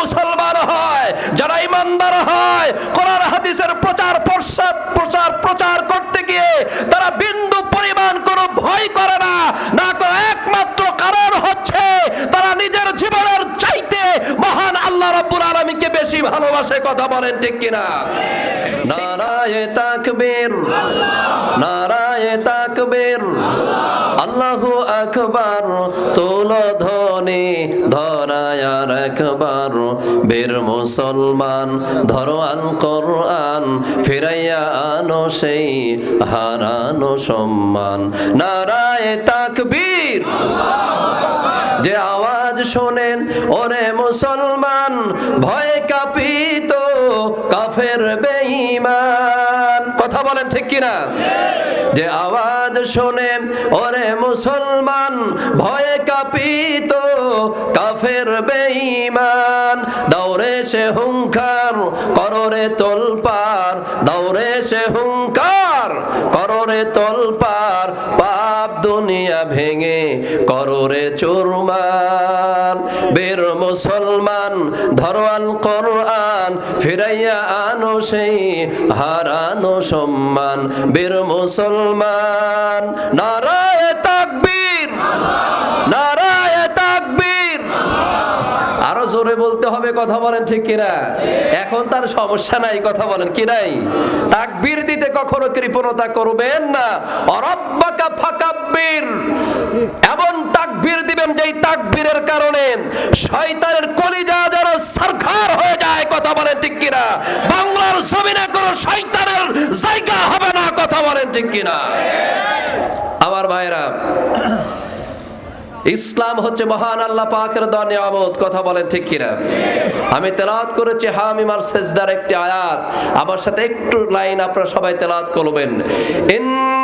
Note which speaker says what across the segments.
Speaker 1: মুসলমান হয়, যারা ইমানদার হয়, কোরআন হাদিসের প্রচার প্রসার প্রচার প্রচার করতে গিয়ে তারা বিন্দু পরিমাণ কোনো ভয় করে না না করে একমাত্র কারণ হচ্ছে তারা নিজের জীবনের চাইতে মহান আল্লাহ রাব্বুল আলামিনকে বেশি ভালোবাসে কথা বলেন ঠিক কিনা? নারায়ে তাকবীর। নারায়ে তাকবীর। আল্লাহু আকবার। তোল ধ্বনি ধরায়া রাখবার বীর মুসলমান ধরো আল কোরআন ফিরাইয়া আনো সেই হারানো সম্মান। নারায়ে তাকবীর। যে আওয়াজ শোনেন, ওরে মুসলমান, ভয়ে কাঁপিত কাফের বেঈমান। কথা বলেন ঠিক কিনা? যে আওয়াজ শোনেন ওরে মুসলমান, ভয়ে কাঁপিত কাফের বেঈমান। দৌড়ে সে হুঙ্কার কররে তোলপার দৌড়ে সে হুঙ্কার কররে তলপার পাপ দুনিয়া ভেঙে কররে চুরমান বের মুসলমান ধরোয়াল কোরআন, ফিরাইয়া আনো সেই হারানো সম্মান। বীর মুসলমান, নারায় তাকবীর নারায় তাকবীর আরও জোরে বলতে হবে কথা বলেন ঠিক কিনা? এখন তার সমস্যা নাই কথা বলেন কি নাই? তাকবীর দিতে কখনো কৃপণতা করবেন না। অরব্বাকা ফাকাব্বির। এমন তাকবীর দিবেন যেই তাকবীরের কারণে শয়তানের কলিজা যেন সরকার হয়ে যায় কথা বলেন ঠিক কিনা? বাংলার জমিনে কোনো শয়তানের জায়গা হবে না কথা বলেন ঠিক কিনা? আমার ভাইরা ইসলাম হচ্ছে মহান আল্লাহ পাকের দেওয়া নিয়ামত। কথা বলেন ঠিক কিনা? আমি তেলাওয়াত করেছি হামিমার সেজদার একটি আয়াত। আমার সাথে একটু লাইন আপনারা সবাই তেলাওয়াত করবেন। ইন্নাল্লাযীনা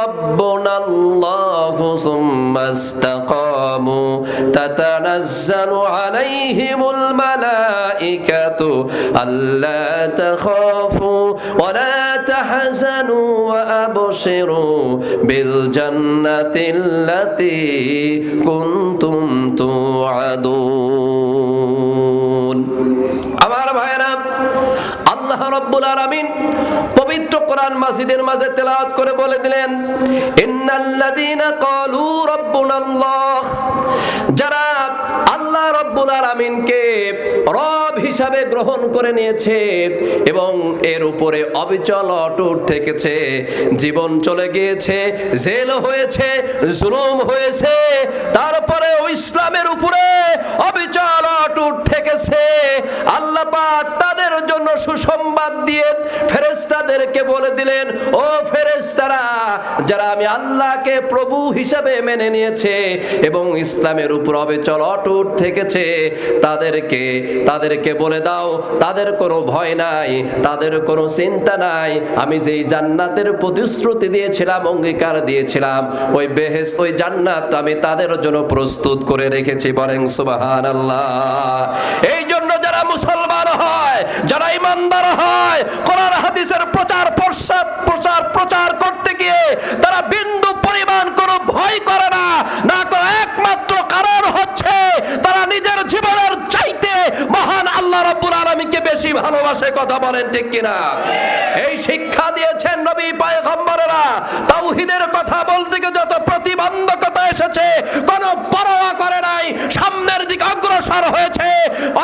Speaker 1: রাব্বুনা আল্লাহু সুম্মা ইসতাকামু তাতানাজ্জালু আলাইহিমুল মালাইকাতু আল্লা তাখাফু ওয়া লা তাহজানু ওয়া আবশিরু বিল জান্নাতিল্লাতী কুনতুম তুআদুন। আমার ভাইরা আল্লাহ রাব্বুল আলামিন পবিত্র কোরআন মাসিদের মাঝে তেলাওয়াত করে বলে দিলেন, ইন্নাল্লাযীনা ক্বালু রাব্বুনাল্লাহ যারা আল্লাহ রাব্বুল আলামিনকে রব হিসাবে গ্রহণ করে নিয়েছে এবং এর উপরে অবিচল অটুট থেকেছে। জীবন চলে গিয়েছে, জেল হয়েছে, জুলুম হয়েছে, তারপরে ইসলামের উপরে অবিচল অটুট থেকেছে। আল্লাহ পাক তাদের জন্য সুসংবাদ দিয়ে ফেরেশতাদেরকে বলে দিলেন, ও ফেরেশতারা, যারা আমি আল্লাহকে প্রভু হিসাবে মেনে নিয়েছে এবং ইসলামের উপর অবিচল অটুট থেকেছে, তাদেরকে তাদেরকে বলে দাও, তাদের কোনো ভয় নাই, তাদের কোনো চিন্তা নাই। আমি যেই জান্নাতের প্রতিশ্রুতি দিয়েছিলাম, অঙ্গীকার দিয়েছিলাম, ওই বেহেস ওই জান্নাত আমি তাদের জন্য প্রস্তুত করে রেখেছি বলেন সুবাহান আল্লাহ এই জন্য যারা মুসলমান হয়, যারা ইমানদার হয়, কোরআন, হাদিসের প্রচার প্রসার প্রচার প্রচার করতে গিয়ে তারা বিন্দু পরিমাণ কোনো ভয় করে না না করে একমাত্র কারণ হচ্ছে তারা নিজের জীবনের চাইতে মহান আল্লাহ আলামিনকে বেশি ভালোবাসে কথা বলেন ঠিক কিনা? এই শিক্ষা দিয়েছেন নবী পয়গম্বরেরা। তাওহীদের কথা বলতে গিয়ে যত প্রতিবন্ধকতা এসেছে, কোনো পরোয়া করে নাই, সামনের দিকে অগ্রসর হয়েছে।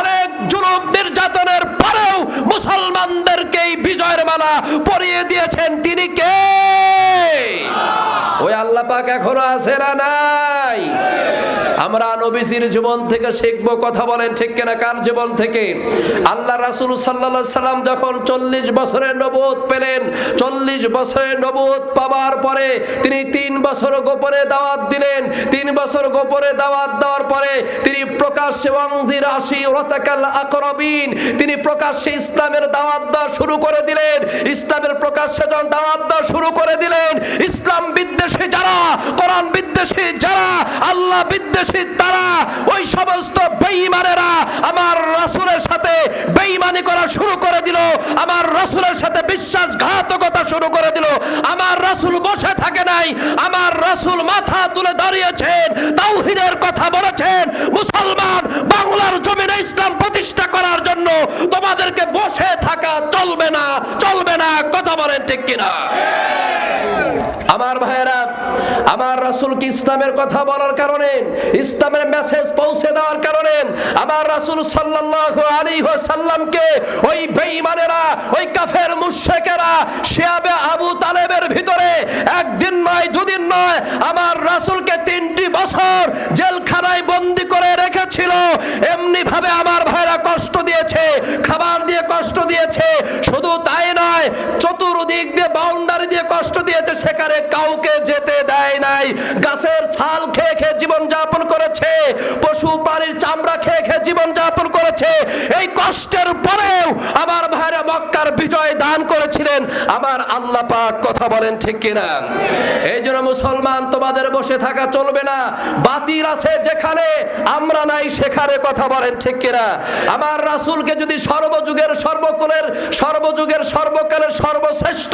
Speaker 1: অনেক জুলুম নির্যাতনের পরেও মুসলমানদেরকে এই বিজয়ের মালা পরিয়ে দিয়েছেন। তিনি কে? ওই আল্লাহ পাক এখনও আছে না নাই? আমরা নবীজির জীবন থেকে শিখব কথা বলেন ঠিক কিনা কার জীবন থেকে? আল্লাহ রাসুল সাল্লা সাল্লাম যখন চল্লিশ বছরের নবুত পেলেন, চল্লিশ বছরের নবুত পাওয়ার পরে তিনি তিন বছর গোপনে দাওয়াত দিলেন। তিন বছর গোপনে দাওয়াত দেওয়ার পরে তিনি প্রকাশ্যে ওয়াংজির তিনি প্রকাশ্যে ইসলামের দাওয়াত দেওয়া শুরু করে দিলেন। ইসলামের প্রকাশ্যে যখন দাওয়াত দেওয়া শুরু করে দিলেন, ইসলাম বিদ্বেষী যারা, কোরআন বিদ্বেষী যারা, আল্লাহ বিদ্বেষী তারা ওই সমস্ত বেঈমানেরা আমার রাসুলের সাথে বেঈমানি করা শুরু করে দিল, আমার রাসুলের সাথে বিশ্বাসঘাতকতা শুরু করে দিল। আমার রাসুল বসে থাকে নাই, আমার রাসুল মাথা তুলে দাঁড়িয়েছেন, তাওহিদের কথা বলেছেন। মুসলমান বাংলার জমিনে ইসলাম প্রতিষ্ঠা করার জন্য তোমাদেরকে বসে থাকা চলবে না চলবে না, কথা বলেন ঠিক কিনা? আমার ভাইয়েরা, আমার রাসূলকে ইসলামের কথা বলার কারণে, ইসলামের মেসেজ পৌঁছে দেওয়ার কারণে, আমার রাসূল সাল্লাল্লাহু আলাইহি ওয়াসাল্লামকে ওই বেঈমানেরা, ওই কাফের মুশরিকেরা, শিয়াবে আবু তালেবের ভিতরে একদিন নয়, দুদিন নয়, আমার রাসূলকে তিনটি বছর জেলখানায় বন্দি করে রেখেছিল। এমনি ভাবে আমার ভাইরা কষ্ট দিয়েছে খাবার দিয়ে কষ্ট দিয়েছে শুধু তাই নয় চতুর্দিক দিয়ে বাউন্ডারি দিয়ে কষ্ট সেখানে কাউকে যেতে দেয় নাই। গাছের ছাল খেয়ে খেয়ে জীবন যাপন করেছে, পশু প্রাণীর চামড়া খেয়ে খেয়ে জীবন যাপন করেছে। এই কষ্টের পরেও আমার ভাইরা মক্কার বিজয় দান করেছিলেন। আমার আল্লাহ পাক কথা বলেন ঠিক কিনা? এই জন্য মুসলমান তোমাদের বসে থাকা চলবে না। বাতিল আছে যেখানে, আমরা নাই সেখানে কথা বলেন ঠিক কিনা? আমার রাসূলকে যদি সর্বযুগের সর্বকুলের, সর্বযুগের সর্বকালের সর্বশ্রেষ্ঠ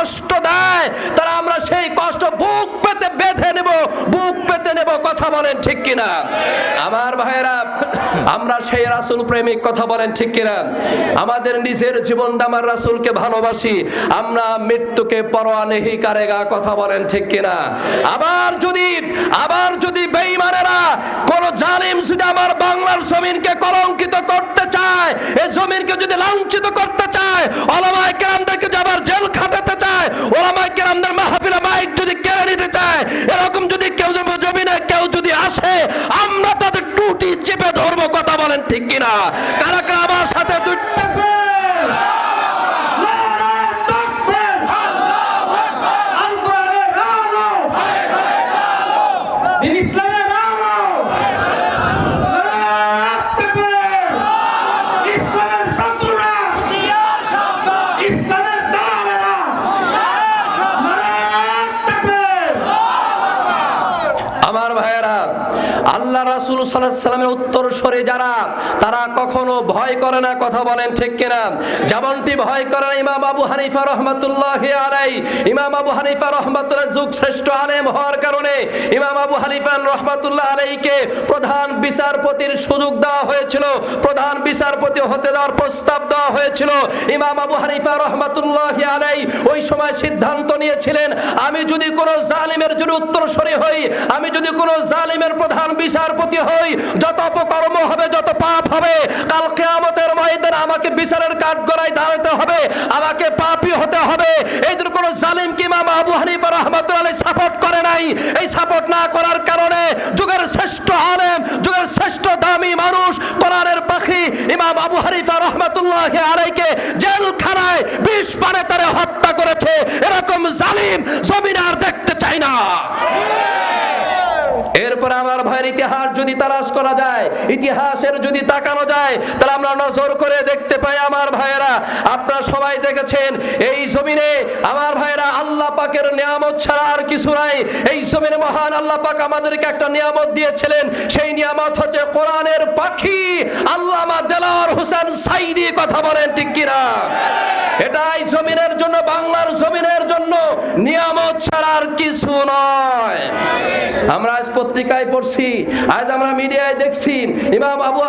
Speaker 1: কষ্ট দেয় তাহলে আমরা সেই কষ্ট বুক পেতে বেঁধে নেব, বুক পেতে নেব, কথা বলেন ঠিক কিনা? আমার ভাইরা আমরা সেই রাসুল প্রেমিক, কথা বলেন ঠিক কিনা? আমাদের নিজের জীবনটা আমার রাসুলকে ভালোবাসি, আমরা মৃত্যুকে পরোয়া নেহি কারেগা, কথা বলেন ঠিক কিনা? আবার যদি আবার যদি বেঈমানেরা কোন জালিম যদি আমার বাংলার জমিনকে কলঙ্কিত করতে চায় এই জমিনকে যদি লাঞ্ছিত করতে চায় ওলামায়ে কেরামদেরকে যে আবার জেল খাটাতে চায় ওলামায়ে কেরামদের মাহফিলে মাইক যদি কেড়ে নিতে চায় এরকম যদি কেউ জমিনে কেউ যদি আসে আমরা তাদের টুটি চেপে ধরবো কথা বলেন ঠিক কিনা? কারা কারা আমার সাথে দুই
Speaker 2: দিন ইসলামের আলো ইসলামের শত্রুরা ইসলামের দালালেরা
Speaker 1: আমার ভাইয়েরা আল্লাহ রাসুল সাল্লামের উত্তর সরে যারা, তারা কখনো ভয় করে না, কথা বলেন ঠিক কিনা? যেমনটি ভয় করে না ইমাম আবু হানিফা রহমাতুল্লাহ আলাই ইমাম আবু হানিফা রহমাতুল্লাহ যুগ শ্রেষ্ঠ আলেম হওয়ার কারণে ইমাম আবু হানিফা রহমাতুল্লাহ আলাইকে প্রধান বিচারপতির সুযোগ দেওয়া হয়েছিল। প্রধান বিচারপতি হতে দেওয়ার প্রস্তাব দেওয়া হয়েছিল। ইমাম আবু হানিফা রহমাতুল্লাহ আলাই ওই সময় সিদ্ধান্ত নিয়েছিলেন, আমি যদি কোনো জালিমের জন্য উত্তরসূরি হই, আমি যদি কোনো জালিমের প্রধান বিচারপতি হই যত অপকর্ম হবে, যত পাপ হবে, কাল কেয়ামতের ময়দানে আমাকে বিচারের কাঠ গড়ায় দাঁড়াতে হবে, আমাকে পাপী হতে হবে। এই জন্য কোনো জালিম কি ইমাম আবু হানিফা রহমাতুল্লাহ সাপোর্ট করে নাই? এই সাপোর্ট না করার কারণে যুগের শ্রেষ্ঠ আলেম, যুগের শ্রেষ্ঠ দামি মানুষ, কোরআনের পাখি ইমাম আবু হানিফা রহমাতুল্লাহ আলাইকে জেলখানায় বিষ পানে তারে হত্যা করেছে। এরকম জালিম জমিন আর দেখতে চাই না। এরপর আমার ভাইয়ের ইতিহাস যদি তালাশ করা যায়, ইতিহাসের যদি তাকানো যায়, তাহলে আমরা নজর করে দেখতে পাই আমার ভাইয়েরা। আপনারা সবাই দেখেছেন, এই জমিনে আমার ভাইয়েরা আল্লাহ পাকের নিয়ামত ছাড়া আর কিছু নাই। এই জমিনে মহান আল্লাহ পাক আমাদেরকে একটা নিয়ামত দিয়েছিলেন, সেই নিয়ামত হচ্ছে কোরআনের পাখি আল্লামা দেলাওয়ার হোসেন সাইদি কথা বলেন ঠিক কিনা? এটাই জমিনের জন্য, বাংলার জমিনের জন্য নিয়ামত ছাড়া আর কিছু নয়। আমরা আজ পত্রিকায় পড়ছি, আজ আমরা মিডিয়ায় দেখছি, ইমাম আবু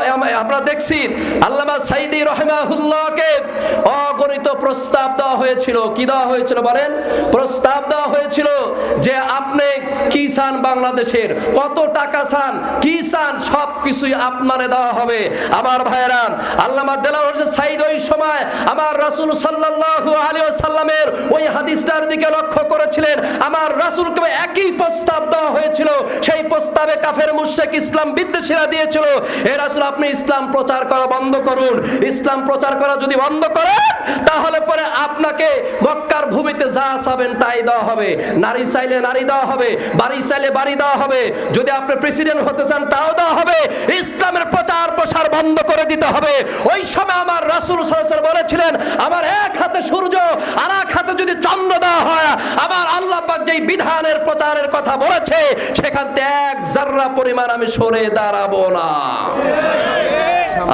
Speaker 1: আমরা দেখছি, আল্লামা সাইদি রহমাহুল্লাহকে অগণিত প্রস্তাব দেওয়া হয়েছিল। কি দেওয়া হয়েছিল বলেন? প্রস্তাব দেওয়া হয়েছিল যে আপনি কি চান বাংলাদেশের? কত টাকা চান? কি চান? সব কিছুই আপনারে দেওয়া হবে। আমার ভাইয়েরা, আল্লামা দেলাওয়ার সাইদ ওই সময় আমার রাসূল সাল্লাল্লাহু আলাইহি ওয়াসাল্লামের ওই হাদিসটার দিকে লক্ষ্য করেছিলেন। আমার রাসূলকে একই প্রস্তাব দেওয়া হয়েছিল। সেই প্রস্তাবে কাফের মুশরিক ইসলাম বিদ্বেষীরা দিয়েছিল। হে রাসূল, আপনি ইসলাম প্রচার করা বন্ধ করুন। ইসলাম প্রচার করা যদি বন্ধ করেন, তাহলে পরে আপনাকে মক্কার ভূমিতে যা চাবেন তাই দেওয়া হবে। নারী চাইলে নারী দেওয়া হবে, বাড়ি চাইলে বাড়ি দেওয়া হবে। যদি আপনি প্রেসিডেন্ট হতে চান, তাও দেওয়া হবে। ইসলামের প্রচার প্রসার বন্ধ করে দিতে হবে। ওই সময় আমার রাসূল বলেছিলেন, আমার এক হাতে সূর্য আর এক হাতে যদি চন্দ্র দেওয়া হয়। আমার আল্লাহ পাক যেই বিধানের প্রচারের কথা বলেছে, সেখান থেকে এক জাররা পরিমাণ আমি সরে দাঁড়াবো না।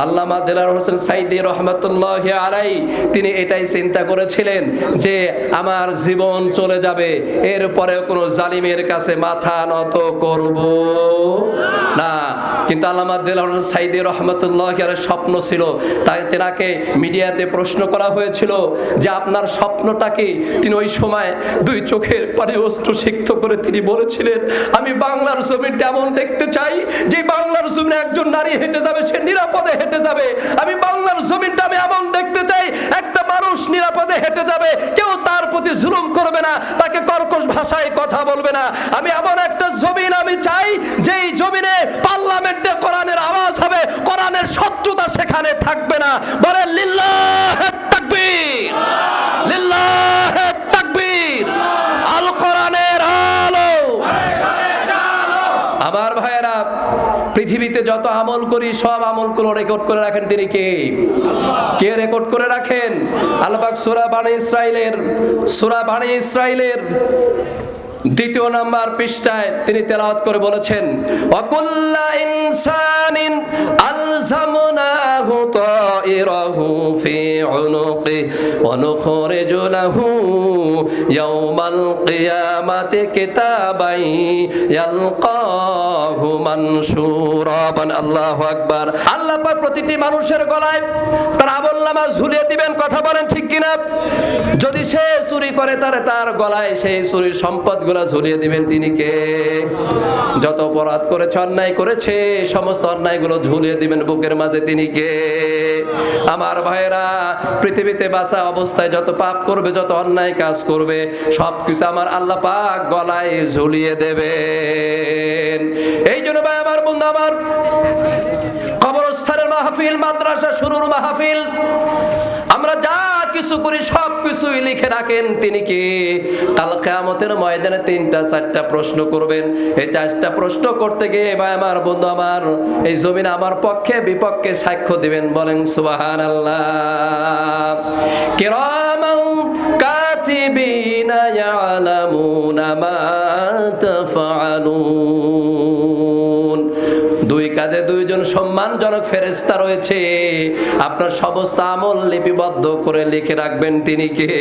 Speaker 1: আল্লামা দেলার হোসেন সাইদি রহমতুল্লাহ আলাই তিনি এটাই চিন্তা করেছিলেন যে আমার জীবন চলে যাবে এরপরে কোনো জালিমের কাছে মাথা নত করব না। কিন্তু আল্লামা দিল সাইদি রহমতুল্লাহ স্বপ্ন ছিল, তাই তেনাকে মিডিয়াতে প্রশ্ন করা হয়েছিল যে আপনার স্বপ্নটাকে তিনি ওই সময় দুই চোখের পানি অস্ত্র সিক্ত করে তিনি বলেছিলেন, আমি বাংলার জমিনটা এমন দেখতে চাই, যে বাংলার জমিনে একজন নারী হেঁটে যাবে, সে নিরাপদে হেঁটে যাবে। আমি বাংলার জমিনটা আমি এমন দেখতে চাই, একটা মানুষ নিরাপদে হেঁটে যাবে, কেউ তার প্রতি জুলুম করবে না, তাকে কর্কশ ভাষায় কথা বলবে না। আমি এমন একটা জমিন আমি চাই, যেই জমিনে পার্লামেন্টে কোরআনের আওয়াজ হবে, কোরআনের শত্রুতা সেখানে থাকবে না। বলে লিল্লাহ, তাকবীর লিল্লাহ তাকবীর আল কোরআনের আলো আমার ভাইয়েরা পৃথিবীতে যত আমল করি, সব আমলগুলো রেকর্ড করে রাখেন তিনি কে? কে রেকর্ড করে রাখেন? আলবাক সুরা বাণী ইসরায়েলের সুরা বাণী ইসরায়েলের দ্বিতীয় নাম্বার পৃষ্ঠায় তিনি তেলাওয়াত করে বলেছেন, অকুল্লা ইনসানিন আলজামনাহু তাইরাহু ফি উনুকি ওয়া নুখরিজু লাহু ইয়াওমাল কিয়ামাতি কিতাবাই ইয়ালকাহু মানশুরা বান আল্লাহু আকবার। আল্লাহ পাক প্রতিটি মানুষের গলায় তার আমলনামা ঝুলিয়ে দিবেন, কথা বলেন ঠিক কিনা? যদি সে চুরি করে তারে তার গলায় সেই চুরির সম্পদগুলো ঝুলিয়ে দিবেন তিনি কে? যত অপরাধ করেছে, অন্যায় করেছে, সমস্ত অন্যায়গুলো ঝুলিয়ে দিবেন বুকের মাঝে তিনি কে? আমার ভাইরা পৃথিবীতে বাঁচা অবস্থায় যত পাপ করবে, যত অন্যায় কাজ করবে, সবকিছু আমার আল্লাহ পাক গলায় ঝুলিয়ে দেবেন। এই জন্য ভাই, আমার বন্ধু, আমার কবরস্থানের মাহফিল, মাদ্রাসা শুরুর মাহফিল, আমরা যা কিছু করি সব কিছুই লিখে রাখেন তিনি কি? কাল কেয়ামতের ময়দানে তিনটা, চারটা প্রশ্ন করবেন। এই চারটা প্রশ্ন করতে গিয়ে ভাই আমার বন্ধু আমার এই জমিন আমার পক্ষে, বিপক্ষে সাক্ষ্য দিবেন। বলেন সুবাহান আল্লাহ কিরামান কাতিবিনা ইয়ালামুনা মা তাফআলুন। কাজে দুইজন সম্মানজনক ফেরেস্তা রয়েছে। আপনার সমস্ত আমল লিপিবদ্ধ করে লিখে রাখবেন তিনি কে?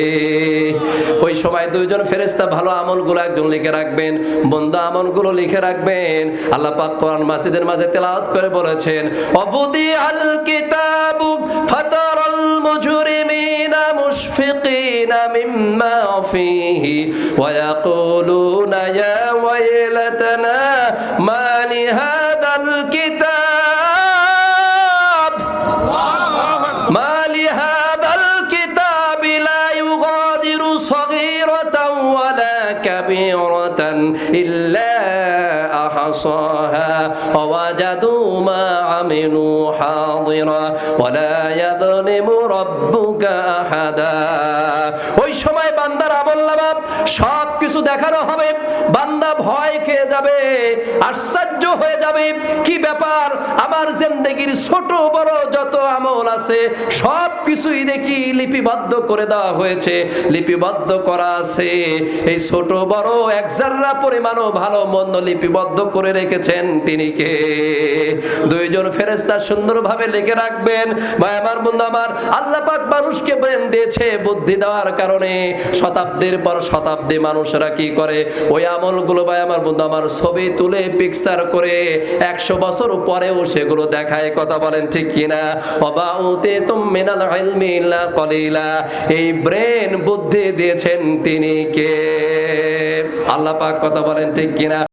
Speaker 1: ওই সময় দুইজন ফেরেস্তা ভালো আমলগুলো একজন লিখে রাখবেন বন্ধ আমলগুলো লিখে রাখবেন। আল্লাহ পাক কোরআন মাসিদের মাঝে তেলাওয়াত করে বলেছেন অবুদি আল কিতাবু ফাতারাল মুজরিমিনা মুশফিকিনা মিম্মা ফিহি ওয়া ইয়াকুলুনা ইয়া ওয়াইলাতানা মা লিহা أحصاها ووجدوا ما عملوا حاضرا ولا يظلم ربك أحدا. ওই সময় বান্দার আমল নামা সব কিছু দেখানো হবে। বান্দা ভয় খেয়ে যাবে, আশ্চর্য হয়ে যাবে, কি ব্যাপার? আমার জিন্দগির ছোট বড় যত আমল আছে, সব কিছুই দেখি লিপিবদ্ধ করে দেওয়া হয়েছে। লিপিবদ্ধ করা আছে। এই ছোট বড় এক জাররা পরিমাণও ভালো মন্দ লিপিবদ্ধ করে রেখেছেন তিনি কে? দুইজন ফেরেস্তা সুন্দরভাবে লিখে রাখবেন। ভাই, আমার বন্ধু, আমার আল্লাহ পাক মানুষকে ব্রেন দিয়েছে বুদ্ধি দেওয়ার কারণে শতাব্দীর পর শতাব্দী মানুষরা কি করে? ওই আমলগুলো ভাই আমার বন্ধু, আমার ছবি তুলে পিকচার করে একশো বছর পরেও সেগুলো দেখায়, কথা বলেন ঠিক কিনা? অবাউতে মিনাল কলিলা। এই ব্রেন বুদ্ধি দিয়েছেন তিনি কে? আল্লাহ পাক কথা বলেন ঠিক কিনা?